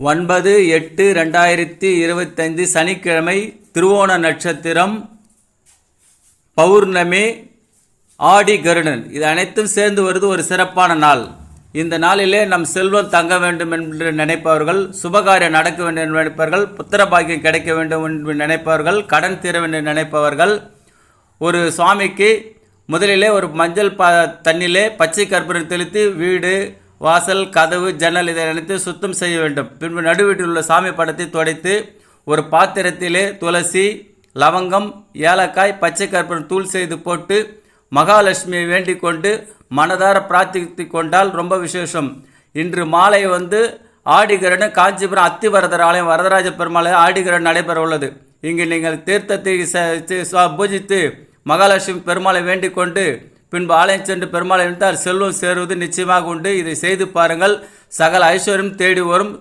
ஒன்பது எட்டு ரெண்டாயிரத்தி இருபத்தைந்து சனிக்கிழமை திருவோண நட்சத்திரம் பௌர்ணமி ஆடி கருடன். இது அனைத்தும் சேர்ந்து வருது ஒரு சிறப்பான நாள். இந்த நாளிலே நம் செல்வம் தங்க வேண்டும் என்று நினைப்பவர்கள் சுபகாரியம் நடக்க வேண்டும் என்று நினைப்பவர்கள் புத்திர பாக்கியம் கிடைக்க வேண்டும் என்று நினைப்பவர்கள் கடன் தீர வேண்டும் நினைப்பவர்கள் ஒரு சுவாமிக்கு முதலிலே ஒரு மஞ்சள் ப தண்ணிலே பச்சை கற்பூரம் தெளித்து வீடு வாசல் கதவு ஜன்னல் இதை அனைத்து சுத்தம் செய்ய வேண்டும். பின்பு நடுவீட்டில் உள்ள சாமி படத்தை துடைத்து ஒரு பாத்திரத்திலே துளசி லவங்கம் ஏலக்காய் பச்சை கற்பூரம் தூள் செய்து போட்டு மகாலட்சுமியை வேண்டிக் கொண்டு மனதார பிரார்த்தித்து கொண்டால் ரொம்ப விசேஷம். இன்று மாலை வந்து ஆடிகரன் காஞ்சிபுரம் அத்திவரதர் ஆலயம் வரதராஜ பெருமாள் ஆடிகரன் நடைபெற உள்ளது. இங்கு நீங்கள் தீர்த்தத்தை பூஜித்து மகாலட்சுமி பெருமாளை வேண்டிக் கொண்டு பின்பு ஆலயம் சென்று பெருமாளை நினைத்தால் செல்வம் சேருவது நிச்சயமாக உண்டு. இதை செய்து பாருங்கள். சகல ஐஸ்வர்யம் தேடி வரும்.